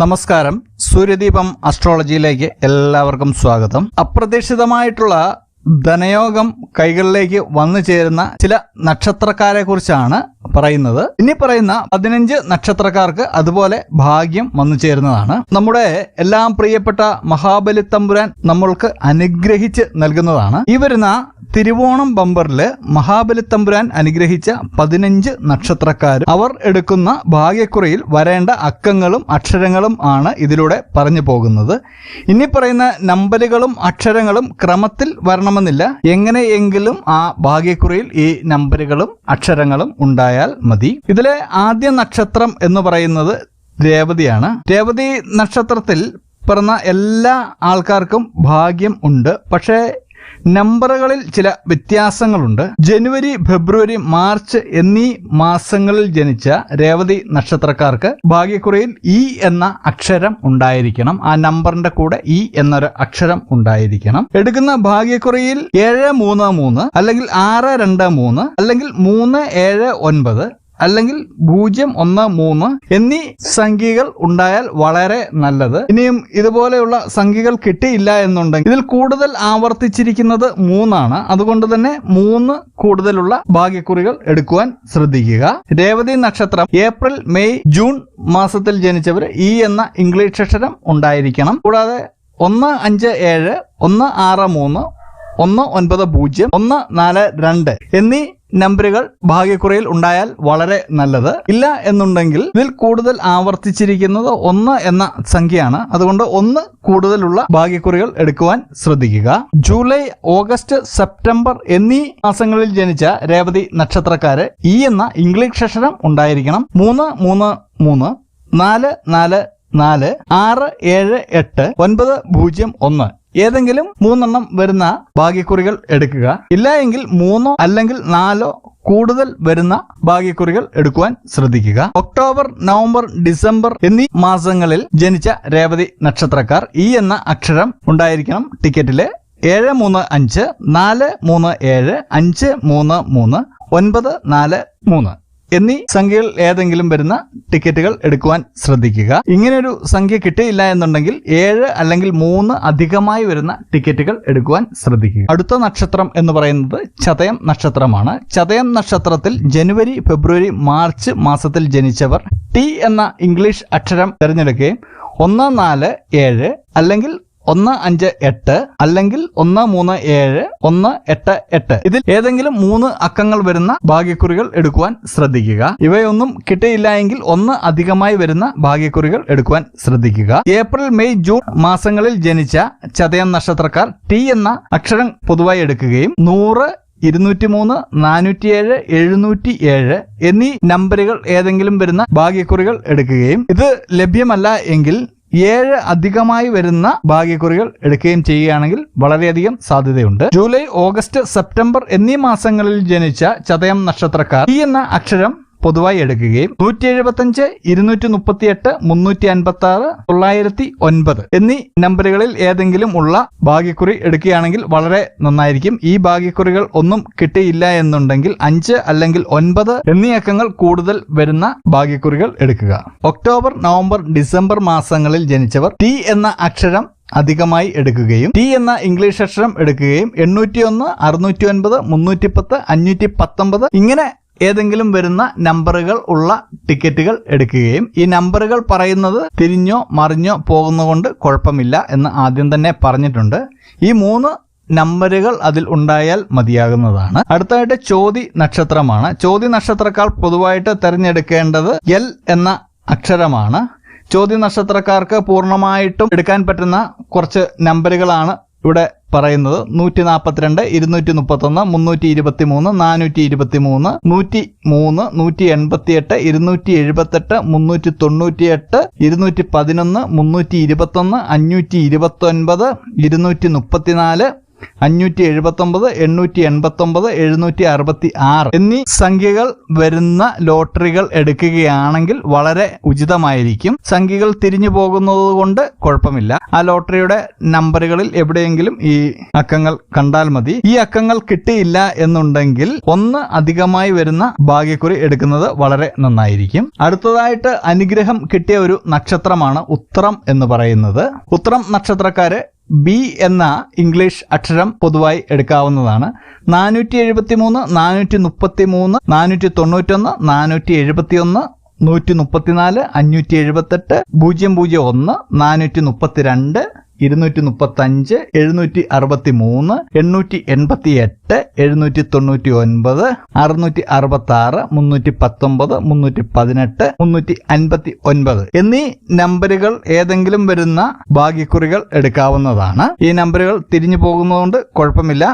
നമസ്കാരം. സൂര്യദീപം അസ്ട്രോളജിയിലേക്ക് എല്ലാവർക്കും സ്വാഗതം. അപ്രതീക്ഷിതമായിട്ടുള്ള ധനയോഗം കൈകളിലേക്ക് വന്നു ചേരുന്ന ചില നക്ഷത്രക്കാരെ കുറിച്ചാണ് പറയുന്നത്. ഇനി പറയുന്ന പതിനഞ്ച് നക്ഷത്രക്കാർക്ക് അതുപോലെ ഭാഗ്യം വന്നു ചേരുന്നതാണ്. നമ്മുടെ എല്ലാം പ്രിയപ്പെട്ട മഹാബലി തമ്പുരാൻ നമ്മൾക്ക് അനുഗ്രഹിച്ച് നൽകുന്നതാണ്. ഈ വരുന്ന തിരുവോണം ബമ്പറിൽ മഹാബലി തമ്പുരാൻ അനുഗ്രഹിച്ച പതിനഞ്ച് നക്ഷത്രക്കാർ അവർ എടുക്കുന്ന ഭാഗ്യക്കുറിയിൽ വരേണ്ട അക്കങ്ങളും അക്ഷരങ്ങളും ആണ് ഇതിലൂടെ പറഞ്ഞു പോകുന്നത്. ഇനി പറയുന്ന നമ്പറുകളും അക്ഷരങ്ങളും ക്രമത്തിൽ വരണമെന്നില്ല. എങ്ങനെയെങ്കിലും ആ ഭാഗ്യക്കുറിയിൽ ഈ നമ്പറുകളും അക്ഷരങ്ങളും ഉണ്ടായാൽ മതി. ഇതിലെ ആദ്യ നക്ഷത്രം എന്ന് പറയുന്നത് രേവതിയാണ്. രേവതി നക്ഷത്രത്തിൽ പിറന്ന എല്ലാ ആൾക്കാർക്കും ഭാഗ്യം ഉണ്ട്. പക്ഷേ നമ്പറുകളിൽ ചില വ്യത്യാസങ്ങളുണ്ട്. ജനുവരി ഫെബ്രുവരി മാർച്ച് എന്നീ മാസങ്ങളിൽ ജനിച്ച രേവതി നക്ഷത്രക്കാർക്ക് ഭാഗ്യക്കുറിയിൽ ഇ എന്ന അക്ഷരം ഉണ്ടായിരിക്കണം. ആ നമ്പറിന്റെ കൂടെ ഇ എന്നൊരു അക്ഷരം ഉണ്ടായിരിക്കണം. എടുക്കുന്ന ഭാഗ്യക്കുറിയിൽ ഏഴ് മൂന്ന് മൂന്ന് അല്ലെങ്കിൽ ആറ് രണ്ട് മൂന്ന് അല്ലെങ്കിൽ മൂന്ന് ഏഴ് ഒൻപത് അല്ലെങ്കിൽ പൂജ്യം ഒന്ന് മൂന്ന് എന്നീ സംഖ്യകൾ ഉണ്ടായാൽ വളരെ നല്ലത്. ഇനിയും ഇതുപോലെയുള്ള സംഖ്യകൾ കിട്ടിയില്ല എന്നുണ്ടെങ്കിൽ ഇതിൽ കൂടുതൽ ആവർത്തിച്ചിരിക്കുന്നത് മൂന്നാണ്. അതുകൊണ്ട് തന്നെ മൂന്ന് കൂടുതലുള്ള ഭാഗ്യക്കുറികൾ എടുക്കുവാൻ ശ്രദ്ധിക്കുക. രേവതി നക്ഷത്രം ഏപ്രിൽ മെയ് ജൂൺ മാസത്തിൽ ജനിച്ചവർ ഈ എന്ന ഇംഗ്ലീഷ് അക്ഷരം ഉണ്ടായിരിക്കണം. കൂടാതെ ഒന്ന് അഞ്ച് ഏഴ് ഒന്ന് ആറ് മൂന്ന് ഒന്ന് ഒൻപത് പൂജ്യം ഒന്ന് നാല് രണ്ട് എന്നീ നമ്പറുകൾ ഭാഗ്യക്കുറയിൽ ഉണ്ടായാൽ വളരെ നല്ലത്. ഇല്ല എന്നുണ്ടെങ്കിൽ ഇതിൽ കൂടുതൽ ആവർത്തിച്ചിരിക്കുന്നത് ഒന്ന് എന്ന സംഖ്യയാണ്. അതുകൊണ്ട് ഒന്ന് കൂടുതലുള്ള ഭാഗ്യക്കുറികൾ എടുക്കുവാൻ ശ്രദ്ധിക്കുക. ജൂലൈ ഓഗസ്റ്റ് സെപ്റ്റംബർ എന്നീ മാസങ്ങളിൽ ജനിച്ച രേവതി നക്ഷത്രക്കാര് ഈ എന്ന ഇംഗ്ലീഷ് അക്ഷരം ഉണ്ടായിരിക്കണം. മൂന്ന് മൂന്ന് മൂന്ന് നാല് നാല് നാല് ആറ് ഏഴ് എട്ട് ഒൻപത് പൂജ്യം ഒന്ന് ഏതെങ്കിലും മൂന്നെണ്ണം വരുന്ന ഭാഗ്യക്കുറികൾ എടുക്കുക. ഇല്ല എങ്കിൽ മൂന്നോ അല്ലെങ്കിൽ നാലോ കൂടുതൽ വരുന്ന ഭാഗ്യക്കുറികൾ എടുക്കുവാൻ ശ്രദ്ധിക്കുക. ഒക്ടോബർ നവംബർ ഡിസംബർ എന്നീ മാസങ്ങളിൽ ജനിച്ച രേവതി നക്ഷത്രക്കാർ ഈ എന്ന അക്ഷരം ഉണ്ടായിരിക്കണം ടിക്കറ്റിൽ. ഏഴ് മൂന്ന് അഞ്ച് നാല് മൂന്ന് ഏഴ് അഞ്ച് മൂന്ന് മൂന്ന് ഒൻപത് നാല് മൂന്ന്. എന്നീ സംഖ്യകൾ ഏതെങ്കിലും വരുന്ന ടിക്കറ്റുകൾ എടുക്കുവാൻ ശ്രദ്ധിക്കുക. ഇങ്ങനൊരു സംഖ്യ കിട്ടിയില്ല എന്നുണ്ടെങ്കിൽ ഏഴ് അല്ലെങ്കിൽ മൂന്ന് അധികമായി വരുന്ന ടിക്കറ്റുകൾ എടുക്കുവാൻ ശ്രദ്ധിക്കുക. അടുത്ത നക്ഷത്രം എന്ന് പറയുന്നത് ചതയം നക്ഷത്രമാണ്. ചതയം നക്ഷത്രത്തിൽ ജനുവരി ഫെബ്രുവരി മാർച്ച് മാസത്തിൽ ജനിച്ചവർ ടി എന്ന ഇംഗ്ലീഷ് അക്ഷരം തിരഞ്ഞെടുക്കുകയും ഒന്ന് നാല് ഏഴ് അല്ലെങ്കിൽ ഒന്ന് അഞ്ച് എട്ട് അല്ലെങ്കിൽ ഒന്ന് മൂന്ന് ഏഴ് ഒന്ന് എട്ട് എട്ട്. ഇതിൽ ഏതെങ്കിലും മൂന്ന് അക്കങ്ങൾ വരുന്ന ഭാഗ്യക്കുറികൾ എടുക്കുവാൻ ശ്രദ്ധിക്കുക. ഇവയൊന്നും കിട്ടിയില്ല എങ്കിൽ ഒന്ന് അധികമായി വരുന്ന ഭാഗ്യക്കുറികൾ എടുക്കുവാൻ ശ്രദ്ധിക്കുക. ഏപ്രിൽ മെയ് ജൂൺ മാസങ്ങളിൽ ജനിച്ച ചതയം നക്ഷത്രക്കാർ ടി എന്ന അക്ഷരം പൊതുവായി എടുക്കുകയും നൂറ് ഇരുന്നൂറ്റി മൂന്ന് നാനൂറ്റിയേഴ് എഴുന്നൂറ്റി ഏഴ് എന്നീ നമ്പറുകൾ ഏതെങ്കിലും വരുന്ന ഭാഗ്യക്കുറികൾ എടുക്കുകയും ഇത് ലഭ്യമല്ല എങ്കിൽ ഏഴ് അധികമായി വരുന്ന ഭാഗ്യക്കുറികൾ എടുക്കുകയും ചെയ്യുകയാണെങ്കിൽ വളരെയധികം സാധ്യതയുണ്ട്. ജൂലൈ ഓഗസ്റ്റ് സെപ്റ്റംബർ എന്നീ മാസങ്ങളിൽ ജനിച്ച ചതയം നക്ഷത്രക്കാർ. ഈ എന്ന അക്ഷരം പൊതുവായി എടുക്കുകയും നൂറ്റി എഴുപത്തഞ്ച് ഇരുന്നൂറ്റി മുപ്പത്തി എട്ട് മുന്നൂറ്റി അൻപത്തി ആറ് തൊള്ളായിരത്തി ഒൻപത് എന്നീ നമ്പറുകളിൽ ഏതെങ്കിലും ഉള്ള ഭാഗ്യക്കുറി എടുക്കുകയാണെങ്കിൽ വളരെ നന്നായിരിക്കും. ഈ ഭാഗ്യക്കുറികൾ ഒന്നും കിട്ടിയില്ല എന്നുണ്ടെങ്കിൽ അഞ്ച് അല്ലെങ്കിൽ ഒൻപത് എന്നീ അക്കങ്ങൾ കൂടുതൽ വരുന്ന ഭാഗ്യക്കുറികൾ എടുക്കുക. ഒക്ടോബർ നവംബർ ഡിസംബർ മാസങ്ങളിൽ ജനിച്ചവർ ടി എന്ന അക്ഷരം അധികമായി എടുക്കുകയും ടി എന്ന ഇംഗ്ലീഷ് അക്ഷരം എടുക്കുകയും എണ്ണൂറ്റി ഒന്ന് അറുന്നൂറ്റി ഒൻപത് മുന്നൂറ്റി പത്ത് അഞ്ഞൂറ്റി പത്തൊമ്പത് ഇങ്ങനെ ഏതെങ്കിലും വരുന്ന നമ്പറുകൾ ഉള്ള ടിക്കറ്റുകൾ എടുക്കുകയും ഈ നമ്പറുകൾ പറയുന്നത് തിരിഞ്ഞോ മറിഞ്ഞോ പോകുന്നതുകൊണ്ട് കുഴപ്പമില്ല എന്ന് ആദ്യം തന്നെ പറഞ്ഞിട്ടുണ്ട്. ഈ മൂന്ന് നമ്പറുകൾ അതിൽ ഉണ്ടായാൽ മതിയാകുന്നതാണ്. അടുത്തായിട്ട് ചോതി നക്ഷത്രമാണ്. ചോതി നക്ഷത്രക്കാർ പൊതുവായിട്ട് തിരഞ്ഞെടുക്കേണ്ടത് എൽ എന്ന അക്ഷരമാണ്. ചോദ്യ നക്ഷത്രക്കാർക്ക് പൂർണമായിട്ടും എടുക്കാൻ പറ്റുന്ന കുറച്ച് നമ്പറുകളാണ് ഇവിടെ പറയുന്നത് നൂറ്റി നാൽപ്പത്തിരണ്ട് ഇരുന്നൂറ്റി മുപ്പത്തൊന്ന് മുന്നൂറ്റി ഇരുപത്തി മൂന്ന് നാനൂറ്റി ഇരുപത്തി മൂന്ന് നൂറ്റി മൂന്ന് നൂറ്റി എൺപത്തി എട്ട് ഇരുന്നൂറ്റി എഴുപത്തെട്ട് മുന്നൂറ്റി തൊണ്ണൂറ്റി എട്ട് ഇരുന്നൂറ്റി പതിനൊന്ന് മുന്നൂറ്റി ഇരുപത്തൊന്ന് അഞ്ഞൂറ്റി ഇരുപത്തി ഒൻപത് ഇരുന്നൂറ്റി മുപ്പത്തിനാല് അഞ്ഞൂറ്റി എഴുപത്തൊമ്പത് എണ്ണൂറ്റി എൺപത്തൊമ്പത് എഴുന്നൂറ്റി അറുപത്തി ആറ് എന്നീ സംഖ്യകൾ വരുന്ന ലോട്ടറികൾ എടുക്കുകയാണെങ്കിൽ വളരെ ഉചിതമായിരിക്കും. സംഖ്യകൾ തിരിഞ്ഞു പോകുന്നത് കൊണ്ട് കുഴപ്പമില്ല. ആ ലോട്ടറിയുടെ നമ്പറുകളിൽ എവിടെയെങ്കിലും ഈ അക്കങ്ങൾ കണ്ടാൽ മതി. ഈ അക്കങ്ങൾ കിട്ടിയില്ല എന്നുണ്ടെങ്കിൽ ഒന്ന് അധികമായി വരുന്ന ഭാഗ്യക്കുറി എടുക്കുന്നത് വളരെ നന്നായിരിക്കും. അടുത്തതായിട്ട് അനുഗ്രഹം കിട്ടിയ ഒരു നക്ഷത്രമാണ് ഉത്രം എന്ന് പറയുന്നത്. ഉത്രം നക്ഷത്രക്കാര് ബി എന്ന ഇംഗ്ലീഷ് അക്ഷരം പൊതുവായി എടുക്കാവുന്നതാണ്. നാനൂറ്റി എഴുപത്തി മൂന്ന് നാനൂറ്റി മുപ്പത്തി മൂന്ന് നാനൂറ്റി തൊണ്ണൂറ്റൊന്ന് നാനൂറ്റി എഴുപത്തി ഒന്ന് നൂറ്റി മുപ്പത്തിനാല് അഞ്ഞൂറ്റി എഴുപത്തെട്ട് പൂജ്യം പൂജ്യം ഒന്ന് നാനൂറ്റി മുപ്പത്തിരണ്ട് ഇരുന്നൂറ്റി മുപ്പത്തി അഞ്ച് എഴുന്നൂറ്റി അറുപത്തി മൂന്ന് എണ്ണൂറ്റി എൺപത്തി എട്ട് എഴുന്നൂറ്റി തൊണ്ണൂറ്റി ഒൻപത് അറുന്നൂറ്റി അറുപത്തി ആറ് മുന്നൂറ്റി പത്തൊമ്പത് മുന്നൂറ്റി പതിനെട്ട് മുന്നൂറ്റി അൻപത്തി ഒൻപത് എന്നീ നമ്പറുകൾ ഏതെങ്കിലും വരുന്ന ഭാഗ്യക്കുറികൾ എടുക്കാവുന്നതാണ്. ഈ നമ്പറുകൾ തിരിഞ്ഞു പോകുന്നതുകൊണ്ട് കുഴപ്പമില്ല.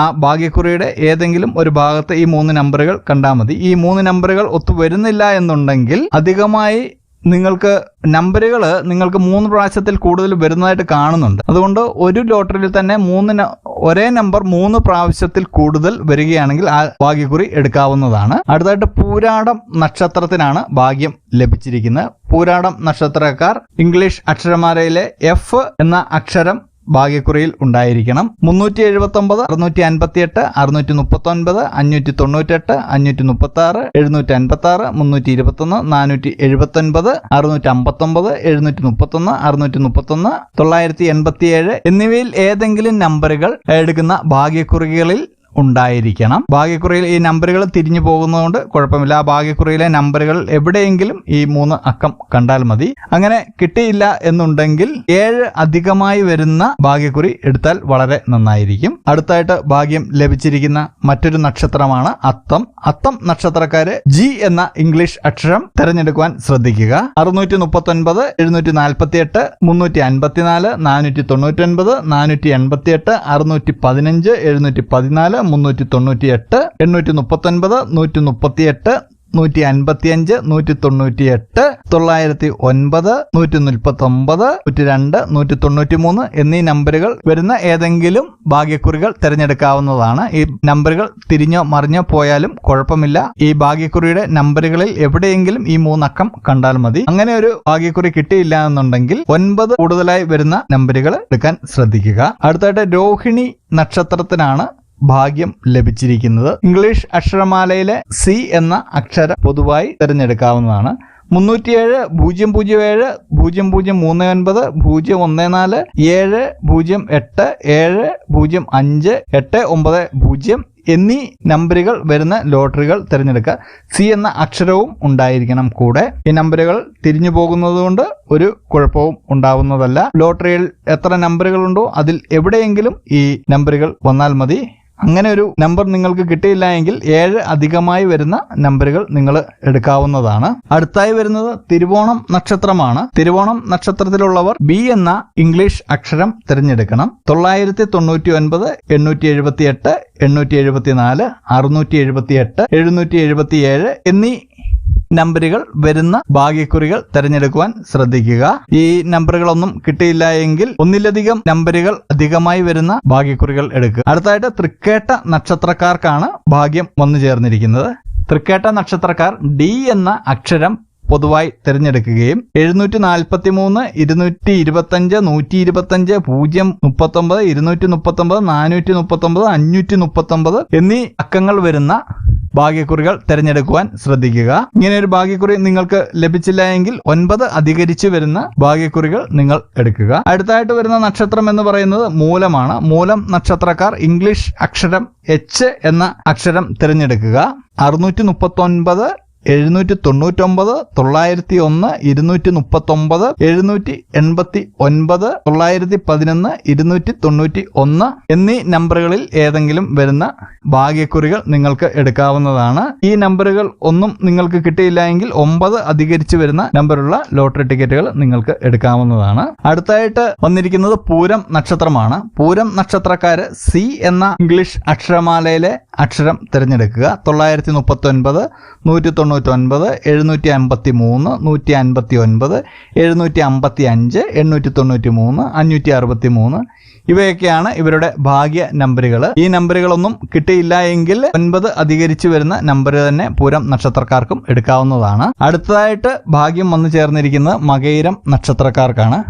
ആ ഭാഗ്യക്കുറിയുടെ ഏതെങ്കിലും ഒരു ഭാഗത്ത് ഈ മൂന്ന് നമ്പറുകൾ കണ്ടാൽ മതി. ഈ മൂന്ന് നമ്പറുകൾ ഒത്തു വരുന്നില്ല എന്നുണ്ടെങ്കിൽ അധികമായി നിങ്ങൾക്ക് നമ്പറുകൾ നിങ്ങൾക്ക് മൂന്ന് പ്രാവശ്യത്തിൽ കൂടുതൽ വരുന്നതായിട്ട് കാണുന്നുണ്ട്. അതുകൊണ്ട് ഒരു ലോട്ടറിയിൽ തന്നെ മൂന്ന് ഒരേ നമ്പർ മൂന്ന് പ്രാവശ്യത്തിൽ കൂടുതൽ വരികയാണെങ്കിൽ ആ ഭാഗ്യക്കുറി എടുക്കാവുന്നതാണ്. അടുത്തതായിട്ട് പൂരാടം നക്ഷത്രത്തിനാണ് ഭാഗ്യം ലഭിച്ചിരിക്കുന്നത്. പൂരാടം നക്ഷത്രക്കാർ ഇംഗ്ലീഷ് അക്ഷരമാലയിലെ എഫ് എന്ന അക്ഷരം ഭാഗ്യക്കുറിയിൽ ഉണ്ടായിരിക്കണം. മുന്നൂറ്റി എഴുപത്തി ഒമ്പത് അറുന്നൂറ്റി അൻപത്തി എട്ട് അറുന്നൂറ്റി മുപ്പത്തി ഒൻപത് അഞ്ഞൂറ്റി തൊണ്ണൂറ്റെട്ട് അഞ്ഞൂറ്റി മുപ്പത്തി ആറ് എഴുന്നൂറ്റി അൻപത്തി ആറ് മുന്നൂറ്റി ഇരുപത്തി ഒന്ന് നാനൂറ്റി എഴുപത്തി ഒൻപത് അറുന്നൂറ്റി അമ്പത്തി ഒമ്പത് എഴുന്നൂറ്റി മുപ്പത്തി ഒന്ന് അറുന്നൂറ്റി മുപ്പത്തി ഒന്ന് തൊള്ളായിരത്തി എൺപത്തി ഏഴ് എന്നിവയിൽ ഏതെങ്കിലും നമ്പറുകൾ എടുക്കുന്ന ഭാഗ്യക്കുറികളിൽ ഉണ്ടായിരിക്കണം. ഭാഗ്യക്കുറിയിൽ ഈ നമ്പറുകൾ തിരിഞ്ഞു പോകുന്നതുകൊണ്ട് കുഴപ്പമില്ല. ഭാഗ്യക്കുറിയിലെ നമ്പറുകൾ എവിടെയെങ്കിലും ഈ മൂന്ന് അക്കം കണ്ടാൽ മതി. അങ്ങനെ കിട്ടിയില്ല എന്നുണ്ടെങ്കിൽ ഏഴ് അധികമായി വരുന്ന ഭാഗ്യക്കുറി എടുത്താൽ വളരെ നന്നായിരിക്കും. അടുത്തായിട്ട് ഭാഗ്യം ലഭിച്ചിരിക്കുന്ന മറ്റൊരു നക്ഷത്രമാണ് അത്തം. അത്തം നക്ഷത്രക്കാര് ജി എന്ന ഇംഗ്ലീഷ് അക്ഷരം തിരഞ്ഞെടുക്കുവാൻ ശ്രദ്ധിക്കുക. അറുന്നൂറ്റി മുപ്പത്തി ഒൻപത് എഴുന്നൂറ്റി നാൽപ്പത്തി എട്ട് മുന്നൂറ്റി അൻപത്തിനാല് നാനൂറ്റി തൊണ്ണൂറ്റി ഒൻപത് നാനൂറ്റി എൺപത്തി എട്ട് അറുന്നൂറ്റി പതിനഞ്ച് എഴുന്നൂറ്റി പതിനാല് മുന്നൂറ്റി തൊണ്ണൂറ്റി എട്ട് എണ്ണൂറ്റി മുപ്പത്തി ഒൻപത് നൂറ്റി മുപ്പത്തി എട്ട് നൂറ്റി അൻപത്തിയഞ്ച് നൂറ്റി തൊണ്ണൂറ്റി എട്ട് തൊള്ളായിരത്തി ഒൻപത് നൂറ്റി മുപ്പത്തി ഒമ്പത് നൂറ്റി രണ്ട് നൂറ്റി തൊണ്ണൂറ്റി മൂന്ന് എന്നീ നമ്പറുകൾ വരുന്ന ഏതെങ്കിലും ഭാഗ്യക്കുറികൾ തിരഞ്ഞെടുക്കാവുന്നതാണ്. ഈ നമ്പറുകൾ തിരിഞ്ഞോ മറിഞ്ഞോ പോയാലും കുഴപ്പമില്ല. ഈ ഭാഗ്യക്കുറിയുടെ നമ്പറുകളിൽ എവിടെയെങ്കിലും ഈ മൂന്നക്കം കണ്ടാൽ മതി. അങ്ങനെ ഒരു ഭാഗ്യക്കുറി കിട്ടിയില്ല എന്നുണ്ടെങ്കിൽ ഒൻപത് കൂടുതലായി വരുന്ന നമ്പറുകൾ എടുക്കാൻ ശ്രദ്ധിക്കുക. അടുത്തായിട്ട് രോഹിണി നക്ഷത്രത്തിനാണ് ഭാഗ്യം ലഭിച്ചിരിക്കുന്നത്. ഇംഗ്ലീഷ് അക്ഷരമാലയിലെ സി എന്ന അക്ഷരം പൊതുവായി തിരഞ്ഞെടുക്കാവുന്നതാണ്. മുന്നൂറ്റിയേഴ് പൂജ്യം പൂജ്യം ഏഴ് പൂജ്യം പൂജ്യം മൂന്ന് ഒൻപത് പൂജ്യം ഒന്ന് നാല് ഏഴ് പൂജ്യം എട്ട് ഏഴ് പൂജ്യം അഞ്ച് എട്ട് ഒമ്പത് പൂജ്യം എന്നീ നമ്പറുകൾ വരുന്ന ലോട്ടറികൾ തിരഞ്ഞെടുക്കുക. സി എന്ന അക്ഷരവും ഉണ്ടായിരിക്കണം കൂടെ. ഈ നമ്പറുകൾ തിരിഞ്ഞു പോകുന്നതുകൊണ്ട് ഒരു കുഴപ്പവും ഉണ്ടാവുന്നതല്ല. ലോട്ടറിയിൽ എത്ര നമ്പറുകളുണ്ടോ അതിൽ എവിടെയെങ്കിലും ഈ നമ്പറുകൾ വന്നാൽ മതി. അങ്ങനെ ഒരു നമ്പർ നിങ്ങൾക്ക് കിട്ടിയില്ല എങ്കിൽ ഏഴ് അധികമായി വരുന്ന നമ്പറുകൾ നിങ്ങൾ എടുക്കാവുന്നതാണ്. അടുത്തായി വരുന്നത് തിരുവോണം നക്ഷത്രമാണ്. തിരുവോണം നക്ഷത്രത്തിലുള്ളവർ ബി എന്ന ഇംഗ്ലീഷ് അക്ഷരം തിരഞ്ഞെടുക്കണം. തൊള്ളായിരത്തി തൊണ്ണൂറ്റി ഒൻപത് എണ്ണൂറ്റി എഴുപത്തി എട്ട് എണ്ണൂറ്റി എഴുപത്തി നാല് അറുന്നൂറ്റി എഴുപത്തി എട്ട് എഴുന്നൂറ്റി എഴുപത്തി ഏഴ് എന്നീ നമ്പറുകൾ വരുന്ന ഭാഗ്യക്കുറികൾ തിരഞ്ഞെടുക്കുവാൻ ശ്രദ്ധിക്കുക. ഈ നമ്പറുകളൊന്നും കിട്ടിയില്ല എങ്കിൽ ഒന്നിലധികം നമ്പറുകൾ അധികമായി വരുന്ന ഭാഗ്യക്കുറികൾ എടുക്കുക. അടുത്തായിട്ട് തൃക്കേട്ട നക്ഷത്രക്കാർക്കാണ് ഭാഗ്യം വന്നു ചേർന്നിരിക്കുന്നത് തൃക്കേട്ട നക്ഷത്രക്കാർ ഡി എന്ന അക്ഷരം പൊതുവായി തിരഞ്ഞെടുക്കുകയും എഴുന്നൂറ്റി നാൽപ്പത്തി മൂന്ന് ഇരുന്നൂറ്റി ഇരുപത്തഞ്ച് നൂറ്റി ഇരുപത്തഞ്ച് പൂജ്യം മുപ്പത്തൊമ്പത് ഇരുന്നൂറ്റി മുപ്പത്തൊമ്പത് നാനൂറ്റി മുപ്പത്തൊമ്പത് അഞ്ഞൂറ്റി മുപ്പത്തൊമ്പത് എന്നീ അക്കങ്ങൾ വരുന്ന ഭാഗ്യക്കുറികൾ തിരഞ്ഞെടുക്കുവാൻ ശ്രദ്ധിക്കുക. ഇങ്ങനെ ഒരു ഭാഗ്യക്കുറി നിങ്ങൾക്ക് ലഭിച്ചില്ല എങ്കിൽ ഒൻപത് അധികരിച്ചു വരുന്ന ഭാഗ്യക്കുറികൾ നിങ്ങൾ എടുക്കുക. അടുത്തായിട്ട് വരുന്ന നക്ഷത്രം എന്ന് പറയുന്നത് മൂലമാണ്. മൂലം നക്ഷത്രക്കാർ ഇംഗ്ലീഷ് അക്ഷരം എച്ച് എന്ന അക്ഷരം തിരഞ്ഞെടുക്കുക. അറുന്നൂറ്റി മുപ്പത്തി ഒൻപത് എഴുന്നൂറ്റി തൊണ്ണൂറ്റൊമ്പത് തൊള്ളായിരത്തി ഒന്ന് ഇരുന്നൂറ്റി മുപ്പത്തൊമ്പത് എഴുന്നൂറ്റി എൺപത്തി ഒൻപത് തൊള്ളായിരത്തി പതിനൊന്ന് ഇരുന്നൂറ്റി തൊണ്ണൂറ്റി ഒന്ന് എന്നീ നമ്പറുകളിൽ ഏതെങ്കിലും വരുന്ന ഭാഗ്യക്കുറികൾ നിങ്ങൾക്ക് എടുക്കാവുന്നതാണ്. ഈ നമ്പറുകൾ ഒന്നും നിങ്ങൾക്ക് കിട്ടിയില്ല എങ്കിൽ ഒമ്പത് അധികരിച്ചു വരുന്ന നമ്പറുള്ള ലോട്ടറി ടിക്കറ്റുകൾ നിങ്ങൾക്ക് എടുക്കാവുന്നതാണ്. അടുത്തായിട്ട് വന്നിരിക്കുന്നത് പൂരം നക്ഷത്രമാണ്. പൂരം നക്ഷത്രക്കാര് സി എന്ന ഇംഗ്ലീഷ് അക്ഷരമാലയിലെ അക്ഷരം തിരഞ്ഞെടുക്കുക. തൊള്ളായിരത്തി മുപ്പത്തി ഒൻപത് നൂറ്റി തൊണ്ണൂറ്റൊൻപത് എഴുന്നൂറ്റി അമ്പത്തി മൂന്ന് നൂറ്റി അൻപത്തി ഒൻപത് എഴുന്നൂറ്റി അമ്പത്തി അഞ്ച് എണ്ണൂറ്റി തൊണ്ണൂറ്റി മൂന്ന് അഞ്ഞൂറ്റി അറുപത്തി മൂന്ന് ഇവയൊക്കെയാണ് ഇവരുടെ ഭാഗ്യ നമ്പറുകൾ ഈ നമ്പറുകളൊന്നും കിട്ടിയില്ല എങ്കിൽ ഒൻപത് അധികരിച്ചു വരുന്ന നമ്പർ തന്നെ പൂരം നക്ഷത്രക്കാർക്കും എടുക്കാവുന്നതാണ്. അടുത്തതായിട്ട് ഭാഗ്യം വന്നു ചേർന്നിരിക്കുന്നത് മകയിരം നക്ഷത്രക്കാർക്കാണ്.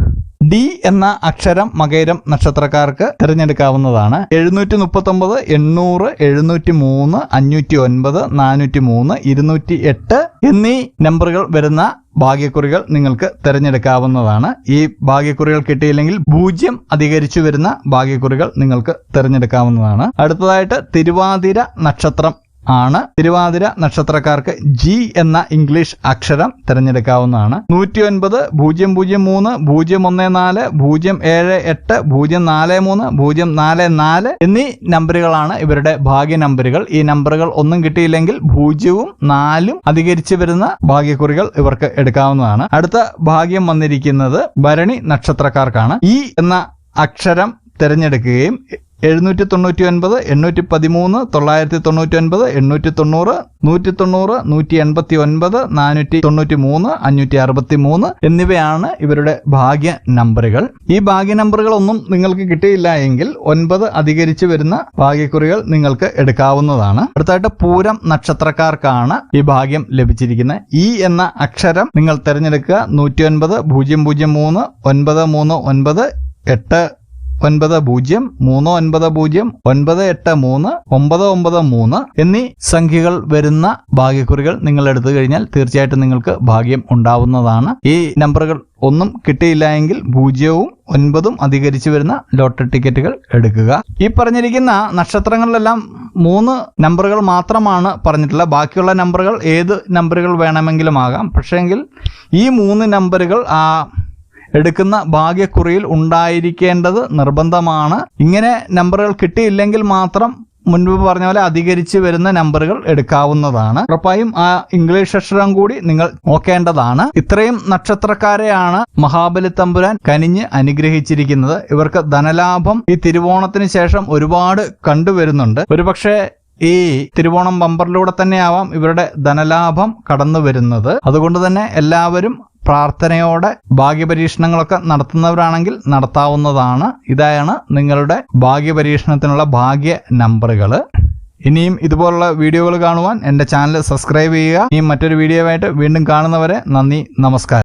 ഡി എന്ന അക്ഷരം മകേരം നക്ഷത്രക്കാർക്ക് തിരഞ്ഞെടുക്കാവുന്നതാണ്. എഴുന്നൂറ്റി മുപ്പത്തൊമ്പത് എണ്ണൂറ് എഴുന്നൂറ്റി മൂന്ന് അഞ്ഞൂറ്റി ഒൻപത് നാനൂറ്റി മൂന്ന് ഇരുന്നൂറ്റി എട്ട് എന്നീ നമ്പറുകൾ വരുന്ന ഭാഗ്യക്കുറികൾ നിങ്ങൾക്ക് തിരഞ്ഞെടുക്കാവുന്നതാണ്. ഈ ഭാഗ്യക്കുറികൾ കിട്ടിയില്ലെങ്കിൽ പൂജ്യം അധികരിച്ചു വരുന്ന ഭാഗ്യക്കുറികൾ നിങ്ങൾക്ക് തിരഞ്ഞെടുക്കാവുന്നതാണ്. അടുത്തതായിട്ട് തിരുവാതിര നക്ഷത്രം ആണ്. തിരുവാതിര നക്ഷത്രക്കാർക്ക് ജി എന്ന ഇംഗ്ലീഷ് അക്ഷരം തിരഞ്ഞെടുക്കാവുന്നതാണ്. നൂറ്റി ഒൻപത് പൂജ്യം പൂജ്യം മൂന്ന് പൂജ്യം ഒന്ന് നാല് പൂജ്യം ഏഴ് എട്ട് പൂജ്യം നാല് മൂന്ന് പൂജ്യം നാല് നാല് എന്നീ നമ്പറുകളാണ് ഇവരുടെ ഭാഗ്യ നമ്പറുകൾ. ഈ നമ്പറുകൾ ഒന്നും കിട്ടിയില്ലെങ്കിൽ പൂജ്യവും നാലും അധികരിച്ചു വരുന്ന ഭാഗ്യക്കുറികൾ ഇവർക്ക് എടുക്കാവുന്നതാണ്. അടുത്ത ഭാഗ്യം വന്നിരിക്കുന്നത് ഭരണി നക്ഷത്രക്കാർക്കാണ്. ഈ എന്ന അക്ഷരം തിരഞ്ഞെടുക്കുകയും എഴുന്നൂറ്റി തൊണ്ണൂറ്റി ഒൻപത് എണ്ണൂറ്റി പതിമൂന്ന് തൊള്ളായിരത്തി തൊണ്ണൂറ്റി ഒൻപത് എണ്ണൂറ്റി തൊണ്ണൂറ് നൂറ്റി തൊണ്ണൂറ് നൂറ്റി എൺപത്തി ഒൻപത് നാനൂറ്റി തൊണ്ണൂറ്റി മൂന്ന് അഞ്ഞൂറ്റി അറുപത്തി മൂന്ന് എന്നിവയാണ് ഇവരുടെ ഭാഗ്യ നമ്പറുകൾ. ഈ ഭാഗ്യ നമ്പറുകൾ ഒന്നും നിങ്ങൾക്ക് കിട്ടിയില്ല എങ്കിൽ ഒൻപത് അധികരിച്ചു വരുന്ന ഭാഗ്യക്കുറികൾ നിങ്ങൾക്ക് എടുക്കാവുന്നതാണ്. അടുത്തായിട്ട് പൂരം നക്ഷത്രക്കാർക്കാണ് ഈ ഭാഗ്യം ലഭിച്ചിരിക്കുന്നത്. ഈ എന്ന അക്ഷരം നിങ്ങൾ തിരഞ്ഞെടുക്കുക. നൂറ്റി ഒൻപത് പൂജ്യം പൂജ്യം മൂന്ന് ഒൻപത് മൂന്ന് ഒൻപത് എട്ട് ഒൻപത് പൂജ്യം മൂന്ന് ഒൻപത് പൂജ്യം ഒൻപത് എട്ട് മൂന്ന് ഒമ്പത് ഒമ്പത് മൂന്ന് എന്നീ സംഖ്യകൾ വരുന്ന ഭാഗ്യക്കുറികൾ നിങ്ങൾ എടുത്തു കഴിഞ്ഞാൽ തീർച്ചയായിട്ടും നിങ്ങൾക്ക് ഭാഗ്യം ഉണ്ടാവുന്നതാണ്. ഈ നമ്പറുകൾ ഒന്നും കിട്ടിയില്ല എങ്കിൽ പൂജ്യവും ഒൻപതും അധികരിച്ചു വരുന്ന ലോട്ടറി ടിക്കറ്റുകൾ എടുക്കുക. ഈ പറഞ്ഞിരിക്കുന്ന നക്ഷത്രങ്ങളിലെല്ലാം മൂന്ന് നമ്പറുകൾ മാത്രമാണ് പറഞ്ഞിട്ടുള്ളത് ബാക്കിയുള്ള നമ്പറുകൾ ഏത് നമ്പറുകൾ വേണമെങ്കിലും ആകാം. പക്ഷേങ്കിൽ ഈ മൂന്ന് നമ്പറുകൾ ആ എടുക്കുന്ന ഭാഗ്യക്കുറിയിൽ ഉണ്ടായിരിക്കേണ്ടത് നിർബന്ധമാണ്. ഇങ്ങനെ നമ്പറുകൾ കിട്ടിയില്ലെങ്കിൽ മാത്രം മുൻപ് പറഞ്ഞ പോലെ അധികരിച്ച് വരുന്ന നമ്പറുകൾ എടുക്കാവുന്നതാണ്. ഉറപ്പായും ആ ഇംഗ്ലീഷ് അക്ഷരം കൂടി നിങ്ങൾ നോക്കേണ്ടതാണ്. ഇത്രയും നക്ഷത്രക്കാരെയാണ് മഹാബലി തമ്പുരാൻ കനിഞ്ഞ് അനുഗ്രഹിച്ചിരിക്കുന്നത്. ഇവർക്ക് ധനലാഭം ഈ തിരുവോണത്തിന് ശേഷം ഒരുപാട് കണ്ടുവരുന്നുണ്ട്. ഒരുപക്ഷെ ഈ തിരുവോണം ബമ്പറിലൂടെ തന്നെയാവാം ഇവരുടെ ധനലാഭം കടന്നു വരുന്നത്. അതുകൊണ്ട് തന്നെ എല്ലാവരും പ്രാർത്ഥനയോടെ ഭാഗ്യപരീക്ഷണങ്ങളൊക്കെ നടത്തുന്നവരാണെങ്കിൽ നടത്താവുന്നതാണ്. ഇതാണ് നിങ്ങളുടെ ഭാഗ്യപരീക്ഷണത്തിനുള്ള ഭാഗ്യ നമ്പറുകൾ ഇനിയും ഇതുപോലുള്ള വീഡിയോകൾ കാണുവാൻ എന്റെ ചാനൽ സബ്സ്ക്രൈബ് ചെയ്യുക. ഇനിയും മറ്റൊരു വീഡിയോ ആയിട്ട് വീണ്ടും കാണുന്നവരെ നന്ദി നമസ്കാരം.